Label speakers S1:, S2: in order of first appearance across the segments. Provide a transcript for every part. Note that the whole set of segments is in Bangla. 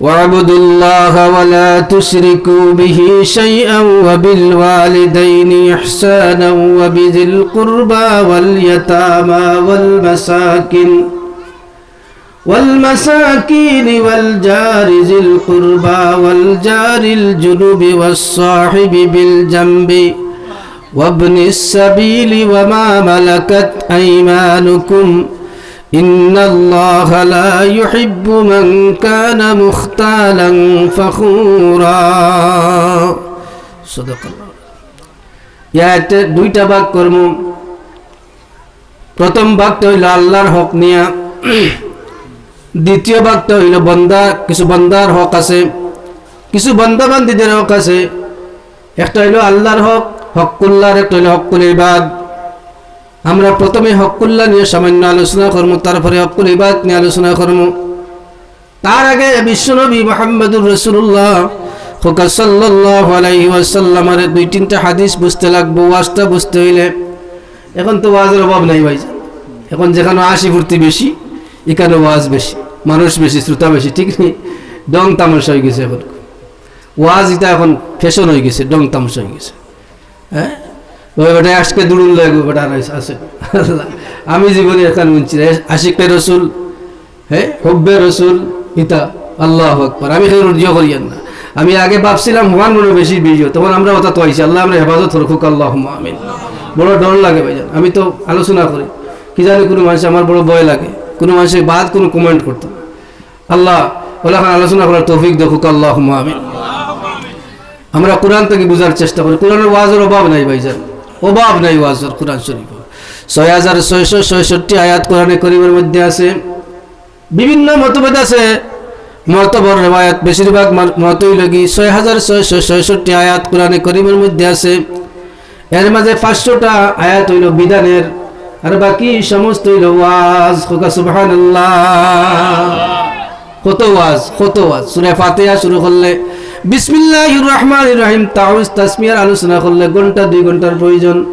S1: واعبدوا الله ولا تشركوا به شيئا وبالوالدين إحسانا وبذي القربى واليتامى والمساكين والمساكين والجار ذي القربى والجار الجنوب والصاحب بالجنب وابن السبيل وما ملكت أيمانكم إن الله لا يحب من كان مختالا فخورا صدق الله ইয়াতে দুইটা ভাগ কর্ম প্রথম ভাগটা হইল আল্লাহর হক নিয়া দ্বিতীয় ভাগটা হইল বন্দা কিছু বন্দার হক আছে কিছু বন্দা বান্দিদের হক আছে একটা হইল আল্লাহর হক হকুল্লাহর একটা হইল হকুল ইবাদ আমরা প্রথমে হকুল্লাহ নিয়ে সামান্য আলোচনা করব, তারপরে হকুল ইবাদ নিয়ে আলোচনা করব। তার আগে বিশ্বনবী মোহাম্মদুর রসুল্লাহ দুই তিনটা লাগবো হইলে। নাই ভাই এখন যেখানে এখানে মানুষ শ্রোতা ঠিক ডং তামাশা হয়ে গেছে এখন। এখন ফ্যাশন হয়ে গেছে, ডং তামাশা হয়ে গেছে। হ্যাঁ? ওই বেটা আজকে দুড়ুল লাগবে বেটা আছে। আমি জীবনে এখন শুনছি আশিকটা রসুল হ্যাঁ হব্বে রসুল ইতা আল্লাহ আকবর। আমি সেই রুজিও করিয়েন না। আমি আগে ভাবছিলাম হওয়ান মনে বেশি বিজয়, তখন আমরা ওটা তো আইছি, আল্লাহ আমরা হেফাজত রখুক আল্লাহ আমিন। বড় ডর লাগে ভাইজান, আমি তো আলোচনা করি। কি জানি কোনো মানুষ আমার বড় ভয় লাগে, কোনো মানুষের বাদ, কোনো কমেন্ট করতো আল্লাহ ওলা আলোচনা করার তৌফিক দেখুক আল্লাহ আমিন। আমরা কোরআন থেকে বোঝার চেষ্টা করি। কোরআনের ওয়াজের অভাব নাই ভাইজান। অভাব নাই ওয়াজের কোরআন শরীফ। ছয় হাজার ছয়শো ছয়ষট্টি আয়াত কোরআনে করিমের মধ্যে আছে। বিভিন্ন মতভেদ আছে। মতবর রেবায়াত বেশিরভাগ মতই লগি। ছয় হাজার ছয়শো ছয়ষট্টি আয়াত কোরআনে করিমের মধ্যে আছে। এর মাঝে পাঁচশোটা আয়াত হইল বিধানের। আর বাকি সমস্ত হইল ওয়াজ। খোকা সুবহান কত ওয়াজ? কত ওয়াজ? সুরে ফাতেহা শুরু করলে বিসমিল্লাহির রহমানির রহিম। তাউজ তাসমিয়ার আলোচনা করলে ঘণ্টা, দুই ঘণ্টার প্রয়োজন।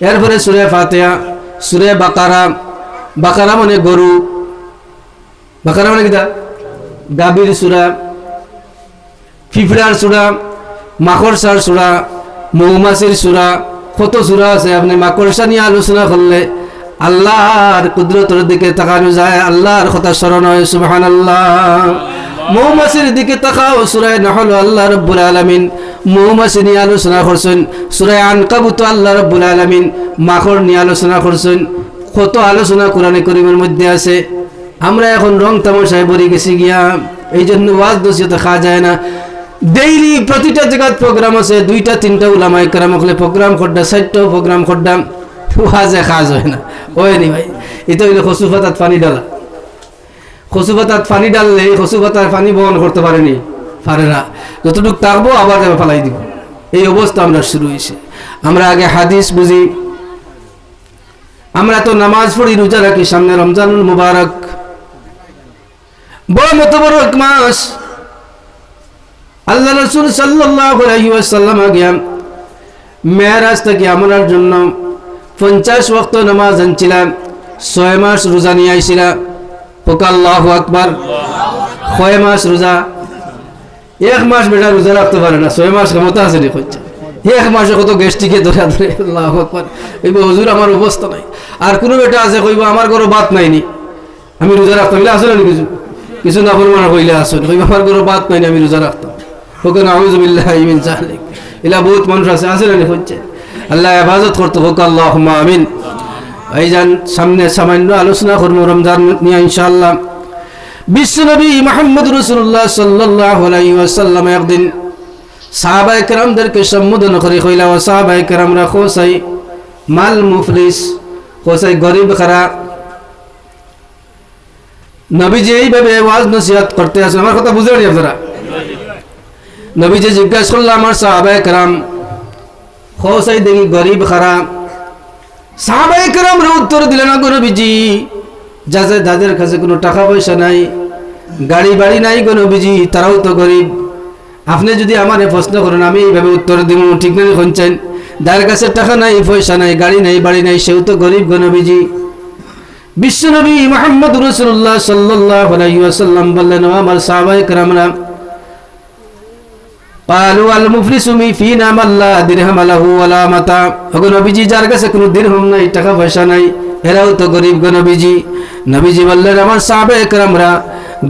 S1: এরপরে সুরে ফাতেহা, সুরে বাকারা। বাকারা মানে গরু। বাকারা মানে কিতা? গাভীর সুরা, ফিফড়ার সুরা, মাকড়সার সুরা, মৌমাছির সুরা, কত সুরা আছে আপনি মাকড়সা নিয়ে আলোচনা করলে আল্লাহর কুদরতের দিকে তাকানো যায়, আল্লাহর কথা স্মরণ হয় সুবহান আল্লাহ মৌমাছির দিকে তাকাও, সুরায় নহল, আল্লাহ রব্বুল আলমিন মৌমাছি নিয়ে আলোচনা করছেন। সুরায় আনকাবুত, আল্লাহ রব্বুল আলমিন মাখর নিয়ে আলোচনা করছেন। কত আলোচনা কোরআনে করিমের মধ্যে আছে। আমরা এখন রং তামাশায় বলে গেছি গিয়া এই জন্য ওয়াজ দোষিতে খাওয়া যায় না। ডেইলি প্রতিটা জায়গার প্রোগ্রাম আছে, দুইটা, তিনটা উলামাই কারাম হলে প্রোগ্রাম খড্ডা, চারটাও প্রোগ্রাম খড্ডা, ওয়াজে খাজ যায় না। হয়নি ভাই, এটা হইলে খসু পাতাত পানি ডালা পাতাত পানি ডাললে খসু পাতার পানি বহন করতে পারেনি পারে না যতটুকু থাকব আবার ফালাই দিব। এই অবস্থা আমরা শুরু হয়েছে। আমরা আগে হাদিস বুঝি। আমরা তো নামাজ পড়ি, রোজা রাখি, সামনে রমজান মুবারক। বড় মতবরক মাস। আল্লাহ রসুল সাল্লাম গিয়া মেয়েরাজ থেকে আমার জন্য পঞ্চাশ ওক্ত নামাজ আনছিলাম, ছয় মাস রোজা নিয়ে আইছিলাম। ছয় এক না, ছয় ক্ষমতা আছে নি এক আমার অবস্থা নাই। আর কোনো বেটা আছে কইব, আমার ঘরে বাত নাইনি আমি রোজা রাখতাম আসলে না কিছু? কিছু না পরিমাণ কইলে আসুন। আমার ঘরে বাত নাইনি আমি রোজা রাখতাম। হোক এলা বহুত মানুষ আছে না হচ্ছে আল্লাহ হেফাজত করতে, হোক আল্লাহ আমিন। এই সামনে সামান্য আলোচনা করব রমজান নিয়ে ইনশাআল্লাহ। বিশ্বনবী মোহাম্মদ রসুল্লাহ সাল্লাহ একদিন সাহাবাই কেরামদেরকে সম্বোধন করে কইলা, ও সাহাবাই কেরামরা খোসাই মাল মুফলিস খোসাই গরিব খারা, নবীজি এইভাবে ওয়াজ নসিহাত করতে আসেন আমার কথা বুঝে আপনারা? নবীজি জিজ্ঞাসা করল আমার সাহাবাই কেরাম খোসাই দেখি গরিব খারা সাহাবাইকেরামরা উত্তর দিলেন গরবিজি যাদের দাদের কাছে কোনো টাকা পয়সা নাই, গাড়ি বাড়ি নাই গরবিজি তারাও তো গরিব। আপনি যদি আমার প্রশ্ন করেন, আমি এইভাবে উত্তর দিব ঠিক নাই শুনছেন? যার কাছে টাকা নাই, পয়সা নাই, গাড়ি নাই, বাড়ি নাই, সেও তো গরিব গণবিজি বিশ্বনবী মোহাম্মদ রসুল্লাহ সাল্লাহ আলাইসাল্লাম বললেন আমার সাহাবাইকরামরা قالوا المفلس মুফলি فينا ফি لا درهم له ولا মাতা ওগো নবীজি যার কাছে কোনো দিরহম নাই টাকা পয়সা নাই এরাও তো গরিব গণবিজি নবীজি নবীজি বললেন আমার সাহাবে একরামরা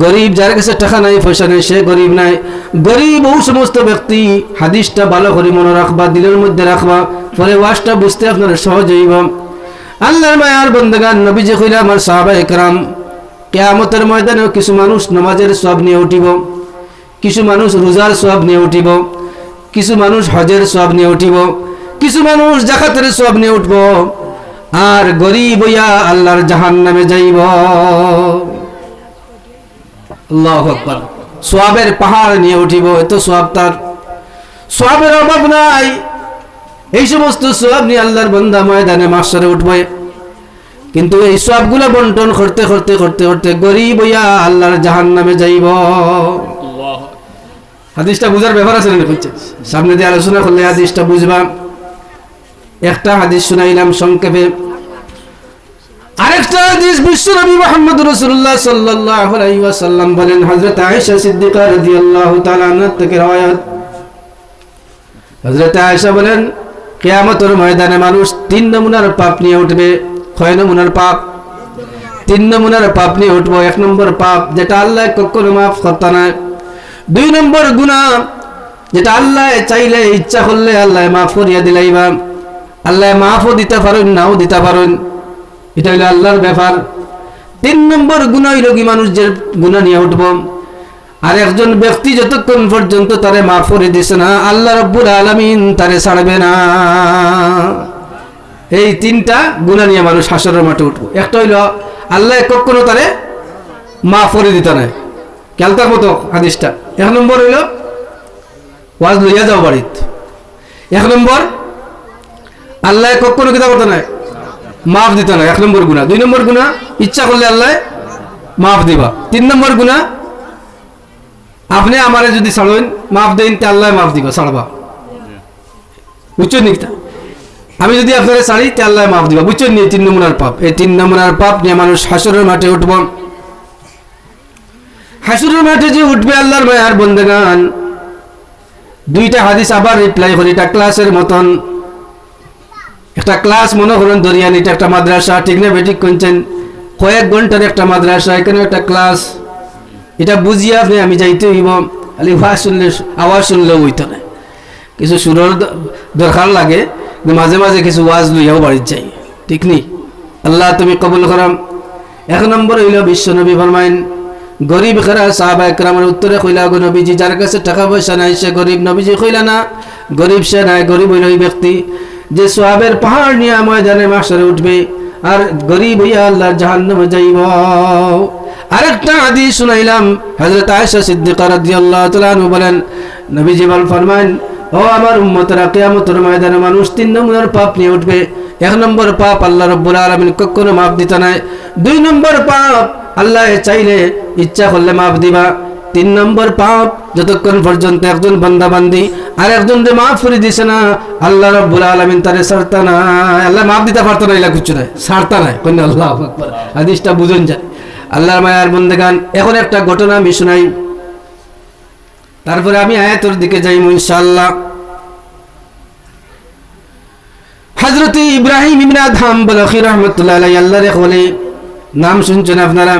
S1: গরিব যার কাছে টাকা নাই পয়সা নাই সে গরিব নাই গরিব ও সমস্ত ব্যক্তি হাদিসটা ভালো করে মনে রাখবা দিলের মধ্যে রাখবা পরে ওয়াশটা বুঝতে আপনার সহজ হইব আল্লাহর মায়ার বন্দগান নবীজি কইলা আমার সাবে একরাম কেয়ামতের ময়দানেও কিছু মানুষ নামাজের সব নিয়ে উঠিব কিছু মানুষ রোজার সব নিয়ে উঠিব, কিছু মানুষ হজের সব নিয়ে উঠিব, কিছু মানুষ জাকাতের সব নিয়ে উঠব, আর গরিব হইয়া আল্লাহর জাহান নামে যাইব। আল্লাহ আকবার। সোয়াবের পাহাড় নিয়ে উঠিব এত সোয়াব তার। সোয়াবের অভাব নাই। এই সমস্ত সোয়াব নিয়ে আল্লাহর বন্দা ময়দানে মাসরে উঠবে। কিন্তু এই সবগুলো বন্টন করতে করতে করতে করতে গরিব হইয়া আল্লাহর জাহান নামে যাইব। হাদিসটা বুঝার ব্যাপার আছে না হচ্ছে সামনে দিয়ে আলোচনা করলে হাদিসটা বুঝবা। একটা হাদিস শুনাইলাম সংক্ষেপে। আরেকটা হাদিস বিশ্বনবী মুহাম্মদ রাসূলুল্লাহ সাল্লাল্লাহু আলাইহি ওয়াসাল্লাম বলেন, হযরত আয়েশা সিদ্দিকা রাদিয়াল্লাহু তাআলা আনহা থেকে রওয়ায়াত। হযরত আয়েশা বলেন, কিয়ামতের ময়দানে মানুষ তিন নমুনার পাপ নিয়ে উঠবে। কয় নমুনার পাপ? তিন নমুনার পাপ নিয়ে উঠবো। এক নম্বর পাপ, যেটা আল্লাহ কখনো মাফ করতে না। দুই নম্বর গুণা যেটা আল্লাহ চাইলে ইচ্ছা করলে আল্লাহ মাফ করিয়া দিলাইবা। আল্লাহ মাফও দিতে পারেন, নাও দিতে পারেন। এটা হইল আল্লাহর ব্যাপার। তিন নম্বর গুণা হইল কি? মানুষ যে গুণা নিয়ে উঠব। আর একজন ব্যক্তি যতক্ষণ পর্যন্ত তারে মাফ করে দিছে না, আল্লাহ রব্বুল আলমিন তারে ছাড়বে না। এই তিনটা গুণা নিয়ে মানুষ হাসরের মাঠে উঠবো। একটা হইল, আল্লাহ কখনো তারে মাফ করে দিত না ক্যালতার মতো হাদিসটা। এক নম্বর হইল, ওয়াজ লইয়া যাও বাড়িত। এক নম্বর, আল্লাহ কখনো কিতা করতে নাই, মাফ দিত না এক নম্বর গুণা দুই নম্বর গুণা ইচ্ছা করলে আল্লাহ মাফ দিবা। তিন নম্বর গুণা আপনি আমারে যদি ছাড়েন, মাফ দেন তে আল্লাহ মাফ দিবা, ছাড়বা। বুঝছেন তা? আমি যদি আপনারা ছাড়ি তে আল্লাহ মাফ দিবা, বুঝছেন নি তিন নমুনার পাপ? এই তিন নমুনার পাপ নিয়ে মানুষ হাসরের মাঠে উঠব। হাসরের মাঠে যে উঠবে আল্লাহর মায়ার বন্দেগান। দুইটা হাদিস আবার রিপ্লাই করি, এটা ক্লাসের মতন। একটা ক্লাস মনে করুন দরিয়ান, এটা একটা মাদ্রাসা, ঠিক না বেঠিক করছেন কয়েক ঘণ্টার একটা মাদ্রাসা এখানে একটা ক্লাস এটা বুঝিয়ে আপনি, আমি যাইতে হইব, খালি ভাষ শুনলে আওয়াজ শুনলেও হইতো না। কিছু সুরের দরকার লাগে মাঝে মাঝে কিছু ওয়াজ লইয়াও বাড়ির যাই, ঠিক নি? আল্লাহ তুমি কবুল করাম এক নম্বর হইল বিশ্বনবী ফরমাইন গরিব খেরা সাহাবা একরামের উত্তরে কইলা, গো নবীজি, যার কাছে টাকা পয়সা নাই, সে গরিব নবীজি কইলা না? গরিব সে নাই, গরিব হইল ওই ব্যক্তি, যে সোহাবের পাহাড় নিয়ে ময়দানে মাসরে উঠবে, আর গরিব হইয়া আল্লাহর জাহান্নামে যাইব। আরেকটা হাদিস শুনাইলাম, হযরত আয়েশা সিদ্দিকা রাদিয়াল্লাহু তাআলা বলেন, নবীজি বল ফরমান ও আমার উম্মতরা, কিয়ামতের ময়দানে মানুষ তিন নম্বর পাপ নিয়ে উঠবে। এক নম্বর পাপ আল্লাহ রব্বুল আলামিন কখনো মাপ দিত না দুই নম্বর পাপ আল্লাহ চাইলে ইচ্ছা করলে মাফ দিবা। তিন নম্বর পাপ যতক্ষণ পর্যন্ত একজন বান্দা বান্দি আর একজন যে মাফ করে দিছে না, আল্লাহ রব্বুল আলামিন তারে ছাড়তা না আল্লাহ মাফ দিতে পারতো না, এলা কিছু নাই, ছাড়তা নাই। কন্যা আল্লাহ আকবার। হাদিসটা বুঝুন যায়। আল্লাহর মায়ার বন্দেগান। এখন একটা ঘটনা আমি শোনাই। তারপরে আমি আয়াতর দিকে যাই ইনশাল্লাহ হজরত ইব্রাহিম ইমরা ধাম বলখি রহমতুল্লাহ আল্লাহ রে বলে নাম শুনছেন আপনারা?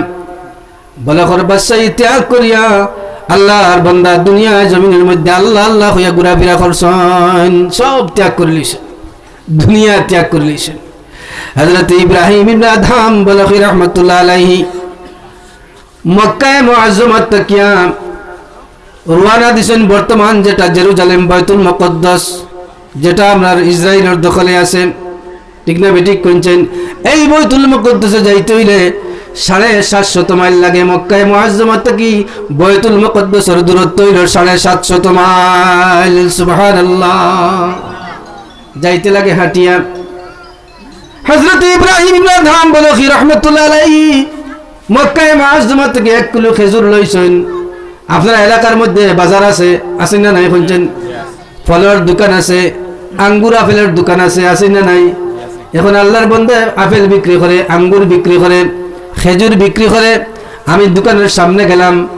S1: বলখর বাসাই ত্যাগ করিয়া আল্লাহর বন্দা দুনিয়া জমিনের মধ্যে আল্লাহ আল্লাহ হইয়া ঘুরাফিরা করছেন, সব ত্যাগ করে লিছেন দুনিয়া ত্যাগ করে লিছেন হজরত ইব্রাহিম ইমরা ধাম বলখি রহমতুল্লাহ আলাইহি, মক্কায় মুআজ্জমাত তাকিয়া রওয়ানা দিছেন বর্তমান যেটা জেরুজালেম বাইতুল মুকদ্দাস, যেটা আপনার ইসরায়েলের দখলে আছে। ঠিক না বেঠিক করছেন এই বৈতুল মুকদ্দাসে যাইতে হইলে সাড়ে সাতশত মাইল লাগে মক্কায় মুআজ্জমাত থেকে। বৈতুল মুকদ্দাসের দূরত্ব হইল সাড়ে সাতশত মাইল, সুবহানাল্লাহ। যাইতে লাগে হাটিয়া। হজরত ইব্রাহিম ইবনে ধাম বলো কি রহমতুল্লাহ মক্কায় মুআজ্জমাত থেকে এক কিলো খেজুর লইছেন। আপনার এলাকার মধ্যে বাজার আছে? আছে না নাই শুনছেন? ফলের দোকান আছে, আঙ্গুর, আপেলের দোকান আছে আছে না নাই? এখন আল্লাহর বন্ধে আপেল বিক্রি করে, আঙ্গুর বিক্রি করে, খেজুর বিক্রি করে, আমি দোকানের সামনে গেলাম,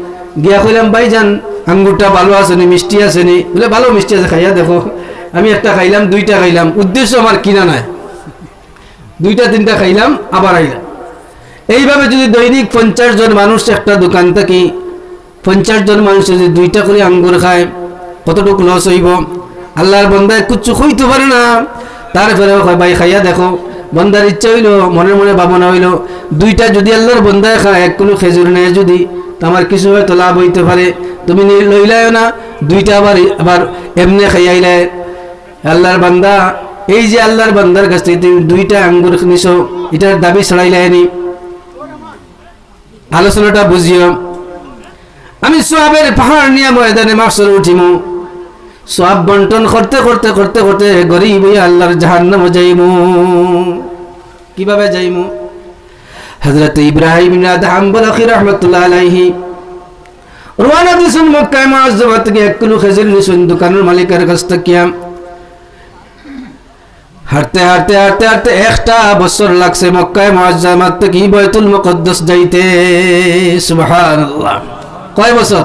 S1: গিয়া কইলাম, ভাই যান, আঙ্গুরটা ভালো আসেনি মিষ্টি আসেনি বলে, ভালো মিষ্টি আছে, খাইয়া দেখো। আমি একটা খাইলাম, দুইটা খাইলাম, উদ্দেশ্য আমার কিনা নাই। দুইটা, তিনটা খাইলাম, আবার আইলাম। এইভাবে যদি দৈনিক পঞ্চাশ জন মানুষ একটা দোকান থাকি পঞ্চাশ জন মানুষ যদি দুইটা করে আঙ্গুর খায়, কতটুকু লস হইব? আল্লাহর বন্দায় কুচ্ছু হইতে পারে না। তারপরে ভাই, খাইয়া দেখো। বন্দার ইচ্ছা হইল মনে মনে ভাবনা হইল, দুইটা যদি আল্লাহর বন্দায় খায়, এক কোনো খেজুর নেয় যদি, তো আমার কিছু হয়তো লাভ হইতে পারে। তুমি লইলাইও না, দুইটা আবার আবার এমনি খাইয়াইলে। আল্লাহর বান্দা, এই যে আল্লাহর বান্দার কাছ থেকে তুমি দুইটা আঙ্গুর নিছো, এটার দাবি ছড়াইলাইনি আলোচনাটা বুঝিও। আমি সোয়াবের পাহাড় নিয়ে ময়দানে মাসর উঠিমু। সোয়াব বন্টন করতে করতে করতে করতে গরিব আল্লাহর জাহান্নাম যাইমু। কীভাবে যাইমু? হযরত ইব্রাহিম বলখি রাহমাতুল্লাহ আলাইহি রওনা দিছেন মক্কায় মুআজ্জামা থেকে এক কিলো খেজুর নিছেন দোকানের মালিকের কাছ থেকে। হাঁটতে হাঁটতে হাঁটতে হাঁটতে একটা বছর লাগছে মক্কায় মুআজ্জামাত থেকে বাইতুল মুকদ্দাস যাইতে। সুবহানাল্লাহ। কয় বছর?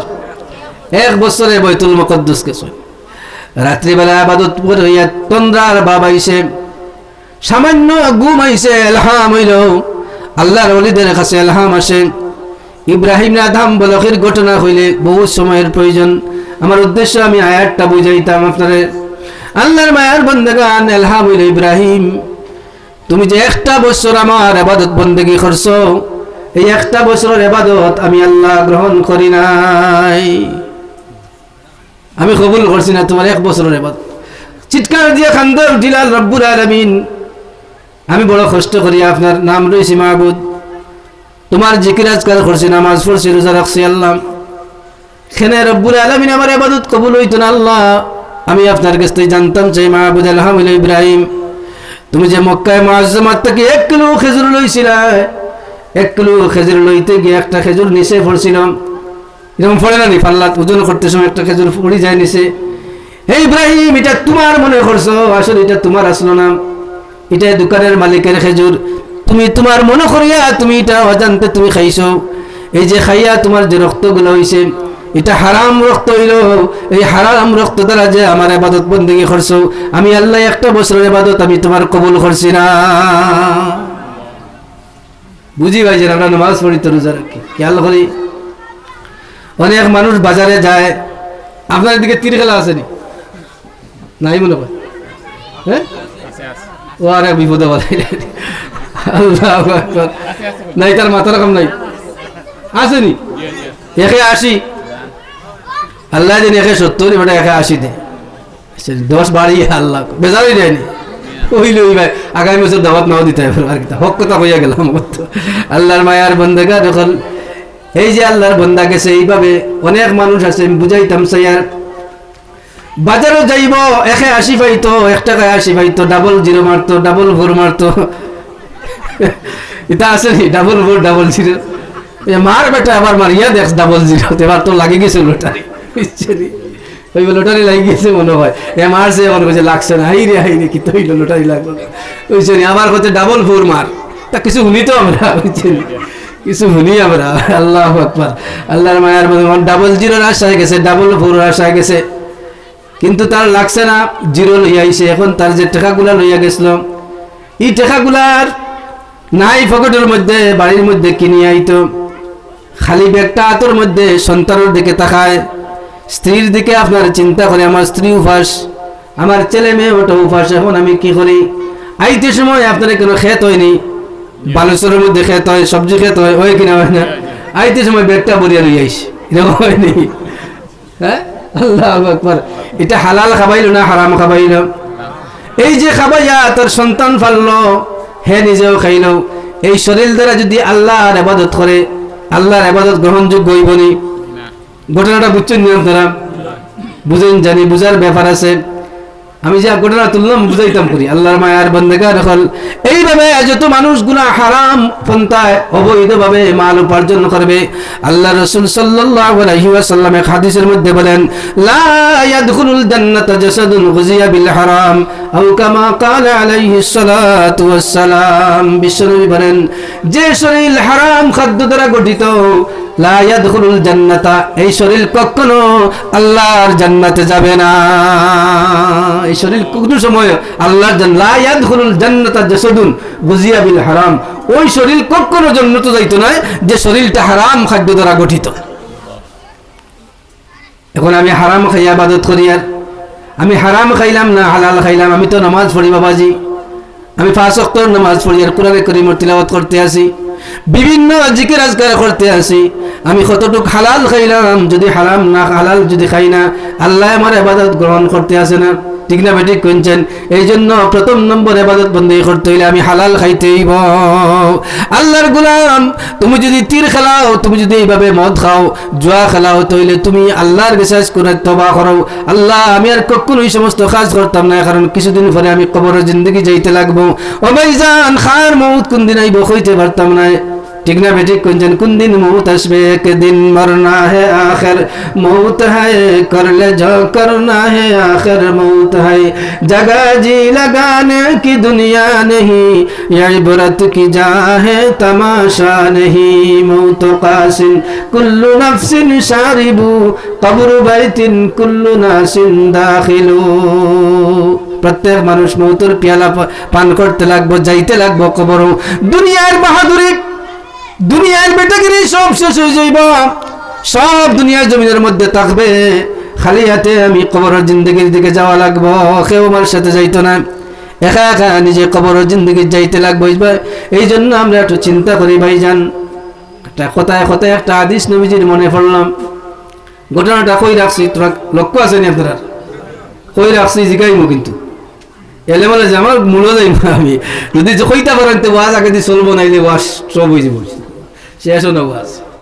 S1: এক বছরে বাইতুল মুকদ্দাস গেছে রাত্রিবেলা আবাদত হইয়া তন্দ্রার বাবা আইছে সামান্য ঘুম আইছে, এলহাম হইল। আল্লাহর ওলিদের কাছে এলহাম আসে। ইব্রাহিম আদাম বলকের ঘটনা হইলে বহু সময়ের প্রয়োজন। আমার উদ্দেশ্য, আমি আয়াতটা বুঝাইতাম আপনাদের। আল্লাহর মায়ার বন্দেগান, এলহাম হইল ইব্রাহিম। তুমি যে একটা বছর আমার আবাদত বন্দেগি করছ এই একটা বছরের এবাদত আমি আল্লাহ গ্রহণ করি নাই। আমি কবুল করছি না তোমার এক বছরের এবার চিৎকার দিয়ে খান্দে উঠিলাল রব্বুর আলমিন। আমি বড় কষ্ট করি, আপনার নাম রয়েছি মাহবুদ। তোমার জিকির আজকাল করছি, নামাজ পড়ছি, রোজা রাখছি, আল্লাহ। খেনে রব্বুর আলমিন আমার এবাদত কবুল হইতো না, আল্লাহ। আমি আপনার কাছ থেকে জানতাম চাই মাহবুদ আলহামুল ইব্রাহিম, তুমি যে মক্কায় মাঝমার থেকে এক কিলো খেজুর লইছিলা। এক কিলো খেজুর লইতে গিয়ে একটা খেজুর নিচে পড়ছিলাম এরকম পড়ে না নি? পাল্লাত ওজন করতে সময় একটা খেজুর পড়ি যায় নিচে। হে ইব্রাহিম, এটা তোমার মনে করছ? আসলে এটা তোমার আসলো না। এটা দোকানের মালিকের খেজুর। তুমি তোমার মনে করিয়া তুমি এটা অজান্তে তুমি খাইছো। এই যে খাইয়া তোমার যে রক্তগুলো হইছে, এটা হারাম রক্ত হইল। এই হারাম রক্ত দ্বারা যে আমার আবাদত বন্দী করছ, আমি আল্লাহ একটা বছরের আবাদত আমি তোমার কবুল করছি না। বুঝি ভাই যে আমরা নামাজ পড়ি তো রোজা রাখি। খেয়াল করি অনেক মানুষ বাজারে যায়। আপনার দিকে তীর খেলা আসেনি নাই মনে হয়। হ্যাঁ? ও আর এক বিপদে নাই তার মাথা রকম নাই। আসেনি একে আসি আল্লাহ দিন একে সত্তর এবার একে আসি দে। আচ্ছা, দশ বাড়ি আল্লাহ। বেজারই দেয়নি। ওই ভাই, আগামী বছর দাওয়াত নাও দিতে হবে, আর কি হক কথা হইয়া গেলাম। আল্লাহর মায়ার বন্দেগা যখন এই যে আল্লাহর বন্দা গেছে এইভাবে অনেক মানুষ আছে বুঝাইতাম সাইয়ার বাজারও যাইব, একে আশি পাইতো, এক টাকায় আশি পাইতো ডাবল জিরো মারতো ডাবল ফোর মারতো। এটা আছে নি? ডাবল ফোর ডাবল জিরো মার বেটা আবার মারিয়া দেখ ডাবল জিরো এবার তো লাগে গেছে লটারি বুঝছে নি? ওই লটারি লাগি গেছে মনে হয়। মারছে মনে করছে লাগছে না। হাই রে হাই রে কি তো হইল লটারি না। বুঝছে নি আবার হচ্ছে ডাবল ফোর মার। তা কিছু শুনি তো আমরা বুঝছে নি? কিছু শুনি আমরা, আল্লাহ আকবার। আল্লাহর মায়ার ডাবল জিরো জিরোর আশায় গেছে ডাবল ফোর আশায় গেছে। কিন্তু তার লাগছে না জিরো লইয়া আইছে। এখন তার যে টাকাগুলা লইয়া গেছিল, এই টাকাগুলার নাই পকেটের মধ্যে, বাড়ির মধ্যে কিনে আইতো। খালি ব্যাগটা হাতের মধ্যে সন্তানের দিকে তাকায়। স্ত্রীর দিকে আপনার চিন্তা করে, আমার স্ত্রী উপাস, আমার ছেলে মেয়ে ওটা উপাস, এখন আমি কি করি? আইতে সময় আপনার কোনো খেত হয়নি? বালেশ্বরের মধ্যে খেত হয়, সবজি খেত হয় হয় কিনা হয় না? আইতে সময় ব্যাগটা বরিয়া লই আইসি, এরকম হয়নি? হ্যাঁ? আল্লাহ আকবার। এটা হালাল খাবাইল না হারাম খাবাইল? এই যে খাবাইয়া তোর সন্তান ফাললো, হে নিজেও খাইল। এই শরীর দ্বারা যদি আল্লাহর আবাদত করে, আল্লাহর আবাদত গ্রহণযোগ্য হইবনি ঘটনাটা বুঝছেন নি বুঝেন জানি বুঝার ব্যাপার আছে। আমি যে ঘটনা তুললাম, বুঝাইতাম করি। আল্লাহর মায়ার বন্দেগা দেখল, এইভাবে যত মানুষগুলা হারাম পন্থায় অবৈধভাবে মাল উপার্জন করবে। আল্লাহ রসুল সাল্লাল্লাহু হাদিসের মধ্যে বলেন জাসাদুন গুজিয়া বিল হারাম, আও কামা আলাইহি সালাতু ওয়াসসালাম। বিশ্বনবী বলেন, যে শরীর হারাম খাদ্য দ্বারা গঠিত, লা ইয়াদখুলুল জান্নাতা, এই শরীর কখনো আল্লাহর জান্নাতে যাবে না। এই শরীর কোনো সময় আল্লাহর জান, লা জান্নাতা জাসাদুন গুজিয়া বিল হারাম। ওই শরীর কখনো জান্নাতে যাইতো না, যে শরীরটা হারাম খাদ্য দ্বারা গঠিত। এখন আমি হারাম খাইয়া ইবাদত করি আর। আমি হারাম খাইলাম না হালাল খাইলাম, আমি তো নামাজ পড়ি বাবাজি। আমি পাঁচ অক্টর নামাজ পড়ি আর কোরআনে করিমর তিলাওয়াত করতে আসি। বিভিন্ন জিকির আজকার করতে আসি। আমি কতটুক হালাল খাইলাম, যদি হারাম না, হালাল যদি খাই না, আল্লাহ আমার এবাদত গ্রহণ করতে আসে না। ঠিক না বেঠিক এই জন্য প্রথম নম্বর এবাদত বন্দী করতে হইলে আমি হালাল খাইতে হইব। আল্লাহর গুলাম, তুমি যদি তীর খেলাও, তুমি যদি এইভাবে মদ খাও, জুয়া খেলাও, তাহলে তুমি আল্লাহর বিশ্বাস করে তবা করো। আল্লাহ, আমি আর কখনো এই সমস্ত কাজ করতাম না, কারণ কিছুদিন পরে আমি কবরের জিন্দগি যাইতে লাগবো। ও ভাইজান, খার মৌত কোন দিন আইব হইতে পারতাম না। ঠিক না বেঠিক কোনছেন কোন দিন মৌত আসবে একদিন মরনা হে আখের মৌত है করলে जो करना है आखिर मौत है जगह जी लगाने की दुनिया नहीं ये इबरत की जा है तमाशा नहीं मौत कासिन कुल्लु नफ्सिन शारिबु कब्र बैतिन कुल्लु नासिन दाखिलु প্রত্যেক মানুষ মৌতুর পেয়ালা পা- পান করতে লাগবো যাইতে লাগবো কবর দুনিয়ার বাহাদুরি দুনিয়ার বেটাগিরি সব শেষ হয়ে যাইব। সব দুনিয়ার জমিনের মধ্যে থাকবে। খালি হাতে আমি কবরের জিন্দগির দিকে যাওয়া লাগবো। কেউ আমার সাথে যাইতো না। একা একা নিজে কবরের জিন্দগি যাইতে লাগবো। এই জন্য আমরা একটু চিন্তা করি ভাই যান একটা কথায় কথায় একটা আদিস নবীজির মনে পড়লাম। ঘটনাটা কই রাখছি, তোরা লক্ষ্য আছে নি আপনার? কই রাখছি, জিগাইমো কিন্তু। এলে বলে যে আমার মূল্য যাইব আমি। যদি কইতা পারেন তো ওয়াজ আগে দিয়ে চলবো, নাইলে ওয়াজ সব হয়ে যাব শেষ ওয়াজ